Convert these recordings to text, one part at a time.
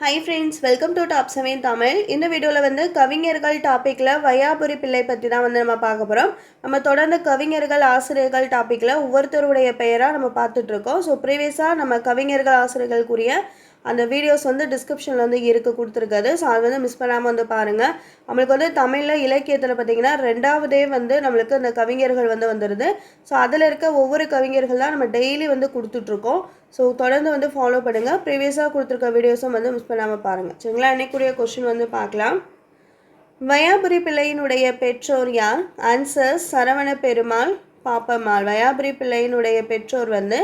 Hi friends welcome to top seven Tamil இந்த வீடியோவில் வந்து கவிஞர்கள் டாப்பிக்கில் வையாபுரி பிள்ளை பற்றி தான் வந்து நம்ம பார்க்க போகிறோம் நம்ம தொடர்ந்து கவிஞர்கள் ஆசிரியர்கள் டாப்பிக்கில் ஒவ்வொருத்தருடைய பெயராக நம்ம பார்த்துட்ருக்கோம் ஸோ ப்ரீவியஸாக நம்ம கவிஞர்கள் ஆசிரியர்களுக்குரிய அந்த வீடியோஸ் வந்து டிஸ்கிரிப்ஷனில் வந்து இருக்கு கொடுத்துருக்காது ஸோ அது வந்து மிஸ் பண்ணாமல் வந்து பாருங்கள் நம்மளுக்கு வந்து தமிழில் இலக்கியத்தில் பார்த்தீங்கன்னா ரெண்டாவதே வந்து நம்மளுக்கு அந்த கவிஞர்கள் வந்து வந்துடுது ஸோ அதில் இருக்க ஒவ்வொரு கவிஞர்கள் தான் நம்ம டெய்லி வந்து கொடுத்துட்ருக்கோம் ஸோ தொடர்ந்து வந்து ஃபாலோ பண்ணுங்கள் ப்ரீவியஸாக கொடுத்துருக்க வீடியோஸும் வந்து மிஸ் பண்ணாமல் பாருங்கள் சரிங்களா? இன்னைக்குரிய கொஷின் வந்து பார்க்கலாம். வயாபுரி பிள்ளையினுடைய பெற்றோர் யார்? ஆன்சர் சரவண பெருமாள் பாப்பம்மாள். வயாபுரி பிள்ளையினுடைய பெற்றோர் வந்து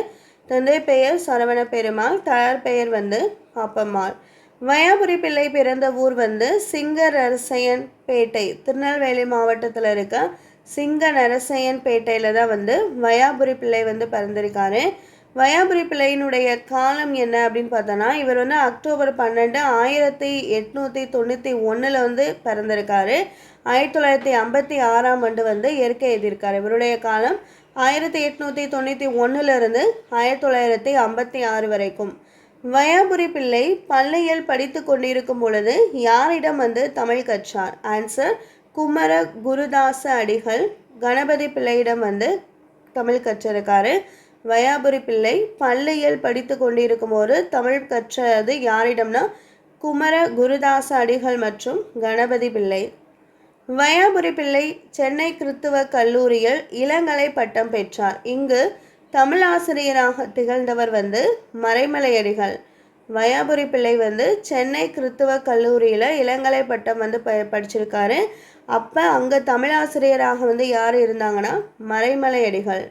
தந்தை பெயர் சரவண பெருமாள் தாயார் பெயர் வந்து பாப்பம்மாள். வயாபுரி பிள்ளை பிறந்த ஊர் வந்து சிங்க நரசையன் பேட்டை திருநெல்வேலி மாவட்டத்தில் இருக்க சிங்க நரசையன் பேட்டையில் தான் வந்து வயாபுரி பிள்ளை வந்து பிறந்திருக்காரு. வயாபுரி பிள்ளையினுடைய காலம் என்ன அப்படின்னு பார்த்தோன்னா இவர் வந்து அக்டோபர் பன்னெண்டு ஆயிரத்தி எட்நூற்றி தொண்ணூற்றி ஒன்றில் வந்து பிறந்திருக்காரு. ஆயிரத்தி தொள்ளாயிரத்தி ஐம்பத்தி ஆறாம் ஆண்டு வந்து இயற்கை எழுதியிருக்காரு. இவருடைய காலம் ஆயிரத்தி எட்நூற்றி தொண்ணூற்றி ஒன்றுலேருந்து ஆயிரத்தி தொள்ளாயிரத்தி ஐம்பத்தி ஆறு வரைக்கும். வயாபுரி பிள்ளை பள்ளியில் படித்து கொண்டிருக்கும் பொழுது யாரிடம் வந்து தமிழ் கற்றார்? ஆன்சர் குமர குருதாச அடிகள் கணபதி பிள்ளையிடம் வந்து தமிழ் கற்றிருக்காரு. வயாபுரி பிள்ளை பள்ளியில் படித்து கொண்டிருக்கும் போது தமிழ் கற்றது யாரிடம்னா குமர குருதாச அடிகள் மற்றும் கணபதி பிள்ளை. வயாபுரி பிள்ளை சென்னை கிறித்துவ கல்லூரியில் இளங்கலை பட்டம் பெற்றார். இங்கு தமிழ் ஆசிரியராக திகழ்ந்தவர் வந்து மறைமலையடிகள். வயாபுரி பிள்ளை வந்து சென்னை கிறித்துவ கல்லூரியில் இளங்கலை பட்டம் வந்து ப படிச்சிருக்காரு. அப்போ அங்கே தமிழ் ஆசிரியராக வந்து யார் இருந்தாங்கன்னா மறைமலையடிகள்.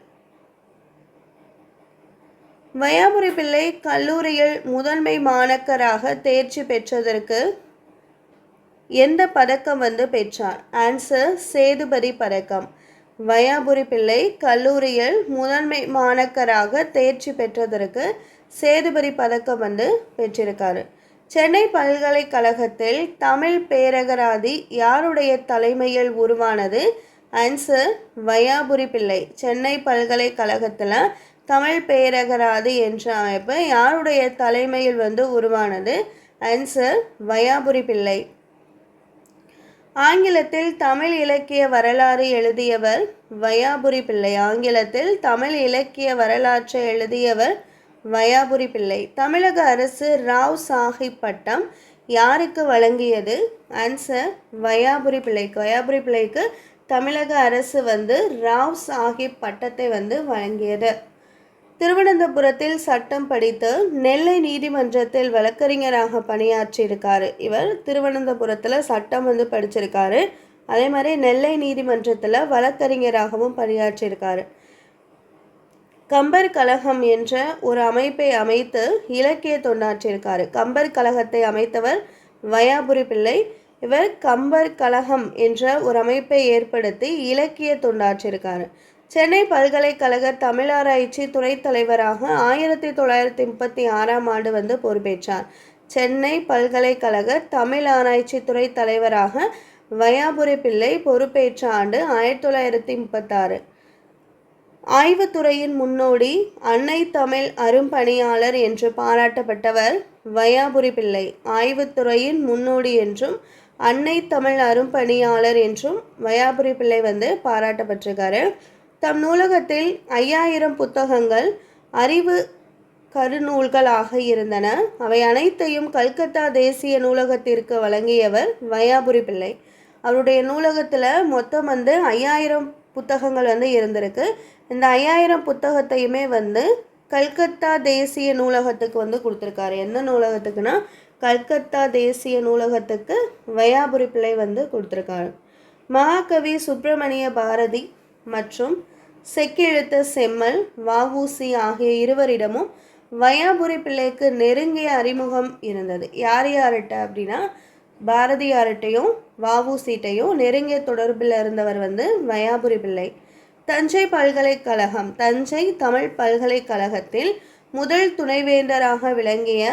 வையாபுரி பிள்ளை கல்லூரியில் முதன்மை மாணக்கராக தேர்ச்சி பெற்றதற்கு எந்த பதக்கம் வந்து பெற்றார்? ஆன்சர் சேதுபதி பதக்கம். வையாபுரி பிள்ளை கல்லூரியில் முதன்மை மாணக்கராக தேர்ச்சி பெற்றதற்கு சேதுபதி பதக்கம் வந்து பெற்றிருக்காரு. சென்னை பல்கலைக்கழகத்தில் தமிழ் பேரகராதி யாருடைய தலைமையில் உருவானது? ஆன்சர் வையாபுரி பிள்ளை. சென்னை பல்கலைக்கழகத்தில் தமிழ் பேரகராது என்ற அமைப்பு யாருடைய தலைமையில் வந்து உருவானது? ஆன்சர் வையாபுரி பிள்ளை. ஆங்கிலத்தில் தமிழ் இலக்கிய வரலாறு எழுதியவர் வையாபுரி பிள்ளை. ஆங்கிலத்தில் தமிழ் இலக்கிய வரலாற்றை எழுதியவர் வையாபுரி பிள்ளை. தமிழக அரசு ராவ் சாஹிப் பட்டம் யாருக்கு வழங்கியது? ஆன்சர் வையாபுரி பிள்ளைக்கு. வயாபுரி பிள்ளைக்கு தமிழக அரசு வந்து ராவ் சாஹிப் பட்டத்தை வந்து வழங்கியது. திருவனந்தபுரத்தில் சட்டம் படித்து நெல்லை நீதிமன்றத்தில் வழக்கறிஞராக பணியாற்றியிருக்காரு. இவர் திருவனந்தபுரத்தில் சட்டம் வந்து படிச்சிருக்காரு. அதே மாதிரி நெல்லை நீதிமன்றத்தில் வழக்கறிஞராகவும் பணியாற்றியிருக்காரு. கம்பர் கழகம் என்ற ஒரு அமைப்பை அமைத்து இலக்கிய தொண்டாற்றியிருக்காரு. கம்பர் கழகத்தை அமைத்தவர் வயாபுரி பிள்ளை. இவர் கம்பர் கழகம் என்ற ஒரு அமைப்பை ஏற்படுத்தி இலக்கிய தொண்டாற்றியிருக்காரு. சென்னை பல்கலைக்கழக தமிழாராய்ச்சி துறைத் தலைவராக ஆயிரத்தி தொள்ளாயிரத்தி முப்பத்தி ஆறாம் ஆண்டு வந்து பொறுப்பேற்றார். சென்னை பல்கலைக்கழக தமிழ் ஆராய்ச்சி துறை தலைவராக வையாபுரி பிள்ளை பொறுப்பேற்ற ஆண்டு ஆயிரத்தி தொள்ளாயிரத்தி முப்பத்தாறு. ஆய்வுத்துறையின் முன்னோடி அன்னை தமிழ் அரும்பணியாளர் என்று பாராட்டப்பட்டவர் வையாபுரி பிள்ளை. ஆய்வுத்துறையின் முன்னோடி என்றும் அன்னை தமிழ் அரும்பணியாளர் என்றும் வையாபுரி பிள்ளை வந்து பாராட்டப்பட்டிருக்காரு. தம் நூலகத்தில் ஐயாயிரம் புத்தகங்கள் அறிவு கருநூல்களாக இருந்தன. அவை அனைத்தையும் கல்கத்தா தேசிய நூலகத்திற்கு வழங்கியவர் வையாபுரி பிள்ளை. அவருடைய நூலகத்தில் மொத்தம் வந்து ஐயாயிரம் புத்தகங்கள் வந்து இருந்திருக்கு. இந்த ஐயாயிரம் புத்தகத்தையுமே வந்து கல்கத்தா தேசிய நூலகத்துக்கு வந்து கொடுத்துருக்காரு. எந்த நூலகத்துக்குன்னா கல்கத்தா தேசிய நூலகத்துக்கு வையாபுரி பிள்ளை வந்து கொடுத்துருக்காரு. மகாகவி சுப்பிரமணிய பாரதி மற்றும் செக்கெழுத்த செம்மல் வஉசி ஆகிய இருவரிடமும் வையாபுரி பிள்ளைக்கு நெருங்கிய அறிமுகம் இருந்தது. யார் யார்கிட்ட அப்படின்னா பாரதியார்கிட்டையும் வஉசிட்டையும் நெருங்கிய தொடர்பில் இருந்தவர் வந்து வையாபுரி பிள்ளை. தஞ்சை பல்கலைக்கழகம் தஞ்சை தமிழ் பல்கலைக்கழகத்தில் முதல் துணைவேந்தராக விளங்கிய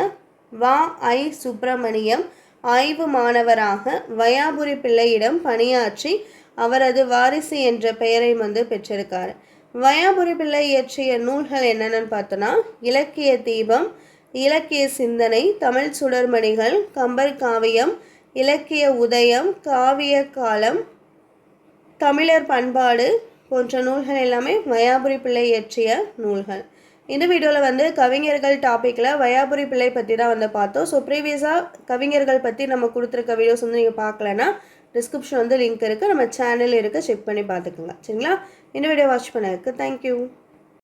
வா. ஐ. சுப்பிரமணியம் ஆய்வு மாணவராக வையாபுரி பிள்ளையிடம் பணியாற்றி அவரது வாரிசு என்ற பெயரை வந்து பெற்றிருக்கார். வயாபுரி பிள்ளை இயற்றிய நூல்கள் என்னென்னு பார்த்தோன்னா இலக்கிய தீபம் இலக்கிய சிந்தனை தமிழ் சுடர்மணிகள் கம்பர் காவியம் இலக்கிய உதயம் காவிய காலம் தமிழர் பண்பாடு போன்ற நூல்கள் எல்லாமே வயாபுரி பிள்ளை இயற்றிய நூல்கள். இந்த வீடியோவில் வந்து கவிஞர்கள் டாப்பிக்கில் வயாபுரி பிள்ளை பற்றி தான் வந்து பார்த்தோம். ஸோ ப்ரீவியஸாக கவிஞர்கள் பற்றி நம்ம கொடுத்துருக்க வீடியோஸ் வந்து நீங்கள் பார்க்கலன்னா டிஸ்கிரிப்ஷன் வந்து லிங்க் இருக்குது நம்ம சேனல் இருக்குது செக் பண்ணி பார்த்துக்கோங்க. சரிங்களா? இந்த வீடியோ வாட்ச் பண்ணதுக்கு தேங்க்யூ